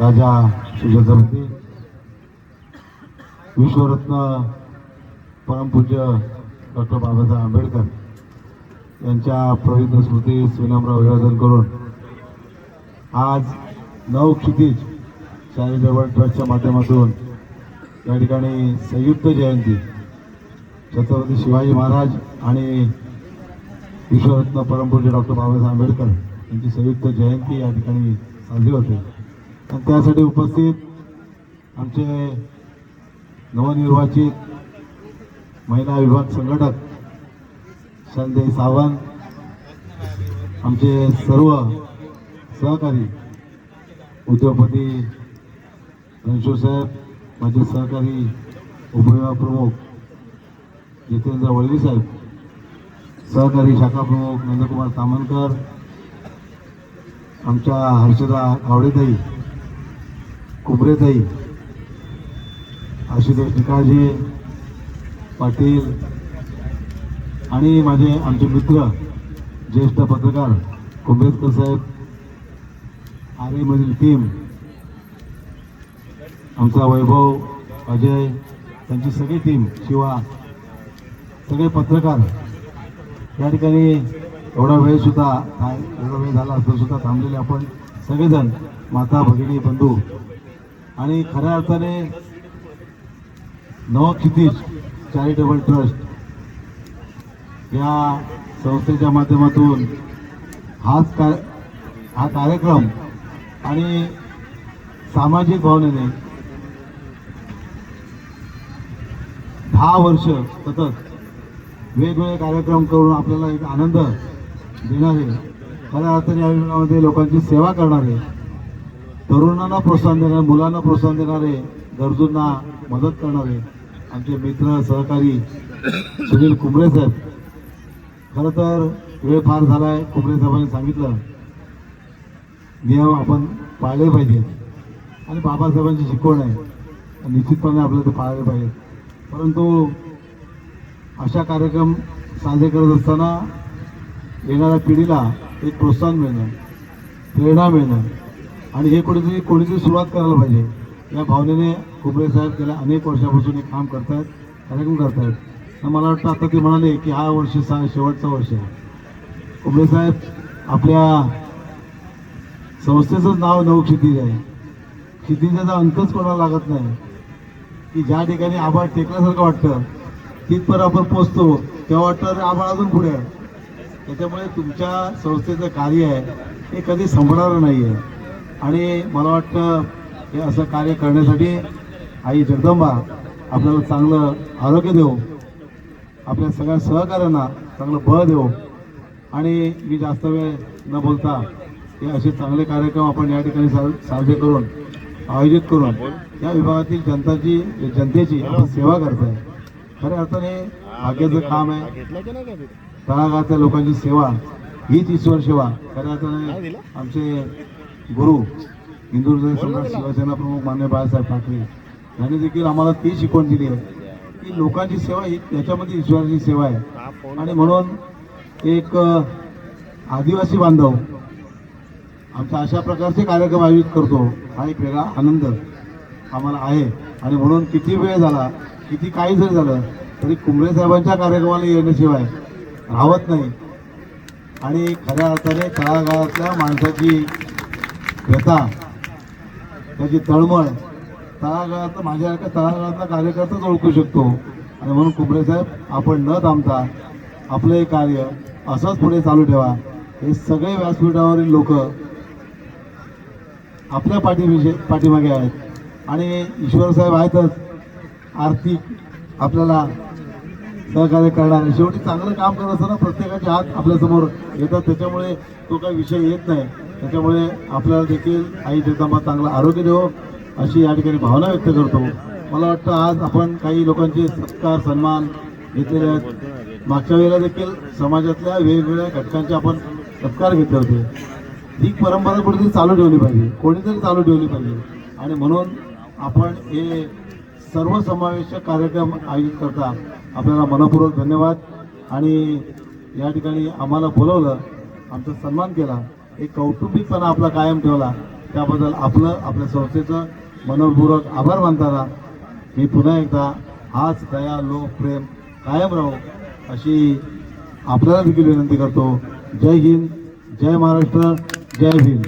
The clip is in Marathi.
राजा सुजातावती विश्वरत्न परमपूज्य डॉक्टर बाबासाहेब आंबेडकर यांच्या प्रविध स्मृतीस विनम्र अभिवादन करून आज नऊ क्षितिज चॅरिटेबल ट्रस्टच्या माध्यमातून या ठिकाणी संयुक्त जयंती छत्रपती शिवाजी महाराज आणि विश्वरत्न परमपूज्य डॉक्टर बाबासाहेब आंबेडकर यांची संयुक्त जयंती या ठिकाणी साजरी होते. आणि त्यासाठी उपस्थित आमचे नवनिर्वाचित महिला विभाग संघटक संदे सावंत आमचे सर्व सहकारी उद्योगपती रणशोर साहेब माझे सहकारी उपविभाग प्रमुख जितेंद्र वळवी साहेब सहकारी शाखा प्रमुख नंदकुमार सामनकर आमच्या हर्षदा आवडेताई कुबरेताई आशुतोष निकाळजे पाटील आणि माझे आमचे मित्र ज्येष्ठ पत्रकार कुंभेजकर साहेब आरेमधील टीम आमचा वैभव अजय त्यांची सगळी टीम शिवा सगळे पत्रकार. या ठिकाणी एवढा वेळ सुद्धा काय एवढा वेळ झाला असतो सुद्धा थांबलेले आपण सगळेजण माता भगिनी बंधू आणि खऱ्या अर्थाने नवक्षितिज चॅरिटेबल ट्रस्ट या संस्थेच्या माध्यमातून हाच का हा कार्यक्रम आणि सामाजिक भावनेने दहा वर्ष सतत वेगवेगळे कार्यक्रम करून आपल्याला एक आनंद देणारे खऱ्या अर्थाने या विभागामध्ये लोकांची सेवा करणारे तरुणांना प्रोत्साहन देणारे मुलांना प्रोत्साहन देणारे गरजूंना मदत करणारे आमचे मित्र सहकारी सुनील कुंबळे साहेब. खरं तर वेळ फार झाला आहे कुंबळे साहेबांनी सांगितलं. नियम आपण पाळले पाहिजेत. आणि बाबासाहेबांची शिकवण आहे. निश्चितपणे आपल्याला ते पाळले पाहिजे परंतु अशा कार्यक्रम साजरे करत असताना येणाऱ्या पिढीला एक प्रोत्साहन मिळणं प्रेरणा मिळणं आणि हे कुठेतरी कोणीतरी सुरुवात करायला पाहिजे. या भावनेने कुंबळे साहेब गेल्या अनेक वर्षापासून हे काम करतायत कार्यक्रम करतायत. तर मला वाटतं आता ते म्हणाले की हा वर्ष सा शेवटचा वर्ष आहे. कुंबळे साहेब आपल्या संस्थेचंच नाव नऊ क्षितिज आहे. क्षितिजाचा अंतच कोणाला लागत नाही. की ज्या ठिकाणी आभाळ टेकल्यासारखं वाटतं तिथपर्यंत आपण पोचतो तेव्हा वाटतं अरे आभाळ अजून पुढे आहे. त्याच्यामुळे तुमच्या संस्थेचं कार्य आहे हे कधी संपणारं नाही आहे आणि मला वाटतं हे असं कार्य करण्यासाठी आई जगदंबा आपल्याला चांगलं आरोग्य देऊ आपल्या सगळ्या सहकाऱ्यांना चांगलं बळ देऊ. आणि मी जास्त वेळ न बोलता हे असे चांगले कार्यक्रम आपण या ठिकाणी सा साजरे करून आयोजित करून या विभागातील जनताची जनतेची आपण सेवा करताय. खऱ्या अर्थाने भाग्याचं काम आहे. तळागाळातल्या लोकांची सेवा हीच ईश्वर सेवा. खऱ्या अर्थाने आमचे गुरु हिंदू सम्राट शिवसेना प्रमुख मान्य बाळासाहेब ठाकरे यांनी देखील आम्हाला ती शिकवण दिली आहे की लोकांची सेवा ही त्याच्यामध्ये ईश्वराची सेवा आहे. आणि म्हणून एक आदिवासी बांधव आमचा अशा प्रकारचे कार्यक्रम आयोजित करतो. हा एक वेगळा आनंद आम्हाला आहे. आणि म्हणून किती वेळ झाला किती काही जरी झालं तरी कुंबळे साहेबांच्या कार्यक्रमाला येण्याशिवाय राहत नाही. आणि खऱ्या अर्थाने तळागाळातल्या माणसाची व्यथा त्याची तळमळ. तळागाळात माझ्यासारख्या तळागाळातला कार्यकर्ताच ओळखू शकतो. आणि म्हणून कुंबळे साहेब आपण न थांबता आपलं हे कार्य असंच पुढे चालू ठेवा. हे सगळे व्यासपीठावरील लोक आपल्या पाठीविषयी पाठीमागे आहेत. आणि ईश्वर साहेब आहेतच. आर्थिक आपल्याला सहकार्य करणार. शेवटी चांगलं काम करत असताना प्रत्येकाचे हात आपल्यासमोर येतात. त्याच्यामुळे तो काही विषय येत नाही. त्याच्यामुळे आपल्याला देखील आई जगदंबा चांगलं आरोग्य देवो अशी या ठिकाणी भावना व्यक्त करतो. मला वाटतं आज आपण काही लोकांचे सत्कार सन्मान घेतलेले आहेत. मागच्या वेळेला देखील समाजातल्या वेगवेगळ्या घटकांचे आपण सत्कार घेतले होते. ही परंपरा कुठेतरी चालू ठेवली पाहिजे. कोणीतरी चालू ठेवली पाहिजे. आणि म्हणून आपण हे सर्वसमावेशक कार्यक्रम आयोजित करता आपल्याला मनपूर्वक धन्यवाद. आणि या ठिकाणी आम्हाला बोलवलं आमचा सन्मान केला. एक कौटुंबिकपणा आपला कायम ठेवला. त्याबद्दल आपलं आपल्या संस्थेचं मनपूर्वक आभार मानताना मी पुन्हा एकदा हाच दया लोक प्रेम कायम राहो अशी आपल्याला देखील विनंती करतो. जय हिंद जय महाराष्ट्र जय भीम.